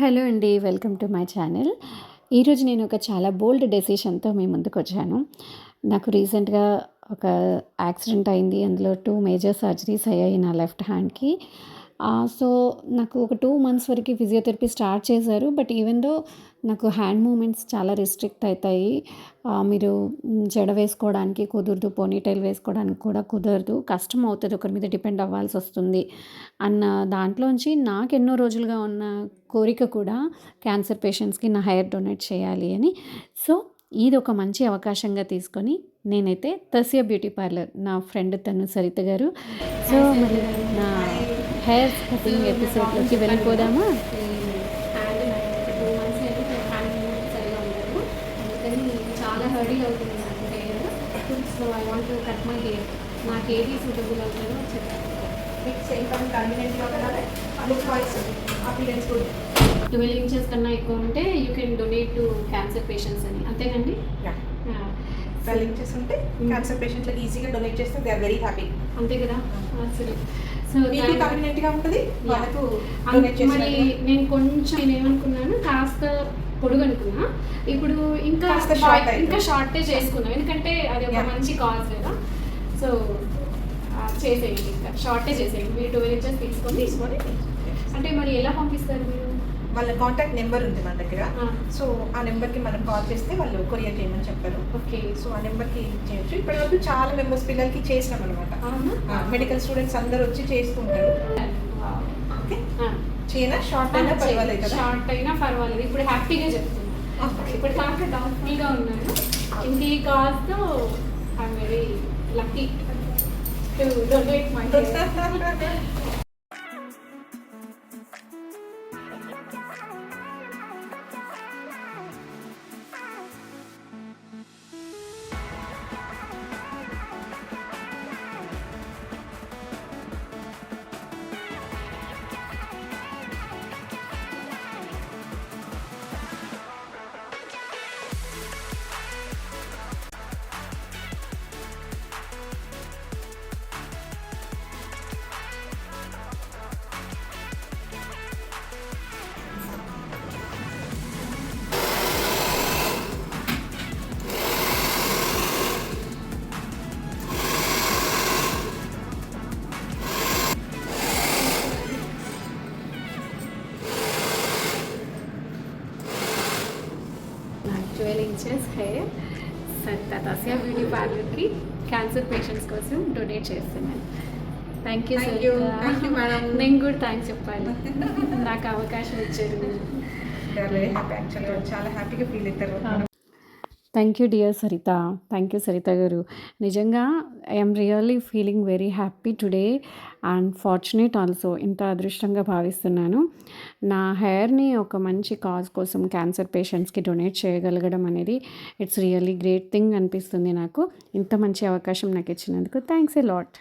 Hello అండి welcome to my channel. ఈరోజు నేను ఒక చాలా బోల్డ్ డెసిషన్తో మీ ముందుకు వచ్చాను. నాకు రీసెంట్గా ఒక యాక్సిడెంట్ అయింది. అందులో టూ మేజర్ సర్జరీస్ అయ్యాయి నా లెఫ్ట్ హ్యాండ్కి. సో నాకు ఒక టూ మంత్స్ వరకు ఫిజియోథెరపీ స్టార్ట్ చేశారు. బట్ ఈవెన్ దో నాకు హ్యాండ్ మూమెంట్స్ చాలా రిస్ట్రిక్ట్ అవుతాయి మీరు జడ వేసుకోవడానికి కుదరదు పోనీటైల్ వేసుకోవడానికి కూడా కుదరదు. కష్టం అవుతుంది ఒకరి మీద డిపెండ్ అవ్వాల్సి వస్తుంది అన్న దాంట్లోంచి నాకు ఎన్నో రోజులుగా ఉన్న కోరిక కూడా క్యాన్సర్ పేషెంట్స్కి నా హెయిర్ డొనేట్ చేయాలి అని. సో ఇది ఒక మంచి అవకాశంగా తీసుకొని నేనైతే తసియా బ్యూటీ పార్లర్ నా ఫ్రెండ్ తను సరిత గారు. సో మరి నా హెయిర్ కటింగ్ ఎపిసోడ్లోకి వెళ్ళిపోదామా? చాలా హర్డీ అవుతుంది నాకు hair so I want cut my hair నాకు ఏది సూటబుల్ అవుతుందో ట్వెల్వ్ ఇంచెస్ కన్నా ఎక్కువ ఉంటే you can donate to cancer patients అని. అంతేనండి? ఇంచెస్ ఉంటే క్యాన్సర్ పేషెంట్లకు ఈజీగా డొనేట్ చేస్తే దే ఆర్ వెరీ హ్యాపీ అంతే కదా? సో మీకు ఉంటుంది? వాళ్ళకు డొనేట్ మరి నేను కొంచెం నేను ఏమనుకున్నాను కాస్త పొడుగు అనుకున్నా. ఇప్పుడు ఇంకా ఇంకా. షార్టేజ్ చేసుకున్నాం ఎందుకంటే అది ఒక. మంచి కాజ్ కదా. సో చేసేయండి ఇంకా. షార్టేజ్ చేసేయండి మీరు ట్వెల్వ్ ఇంచెస్ తీసుకొని తీసుకొని అంటే మరి ఎలా పంపిస్తారు మీరు? వాళ్ళ కాంటాక్ట్ నెంబర్ ఉంది మన దగ్గర. సో ఆ నెంబర్కి మనం కాల్ చేస్తే వాళ్ళు కొరియర్ చేయమని చెప్తారు ఓకే. సో ఆ నెంబర్కి చేయొచ్చు. ఇప్పటివరకు చాలా మెంబర్స్ పిల్లలకి చేసినాం అనమాట మెడికల్ స్టూడెంట్స్ అందరూ వచ్చి చేస్తుంటారు. ఓకే. చేయనా? షార్ట్ అయినా పర్వాలేదు కదా? షార్ట్ అయినా పర్వాలేదు. ఇప్పుడు హ్యాపీగా చెప్తున్నాను. ఇప్పుడు కాక డౌట్ఫుల్గా ఉన్నాను. ఇంక కాజ్తో I'm very lucky to donate my twelve inches hair. Tasya beauty పార్లర్కి క్యాన్సర్ పేషెంట్స్ కోసం డొనేట్ చేస్తున్నాను. Thank you. Thank you, madam. నేను కూడా థ్యాంక్స్ చెప్పాలి. నాకు అవకాశం ఇచ్చారు. చాలా హ్యాపీగా ఫీల్ అవుతారు. Thank you dear Saritha thank you Saritha గారు నిజంగా I'm really feeling very happy today and fortunate also ఇంత అదృష్టంగా భావిస్తున్నాను. నా హెయిర్ని ఒక మంచి కాజ్ కోసం క్యాన్సర్ పేషెంట్స్కి డొనేట్ చేయగలగడం అనేది ఇట్స్ రియల్లీ గ్రేట్ థింగ్ అనిపిస్తుంది నాకు. ఇంత మంచి అవకాశం నాకు ఇచ్చినందుకు. Thanks a lot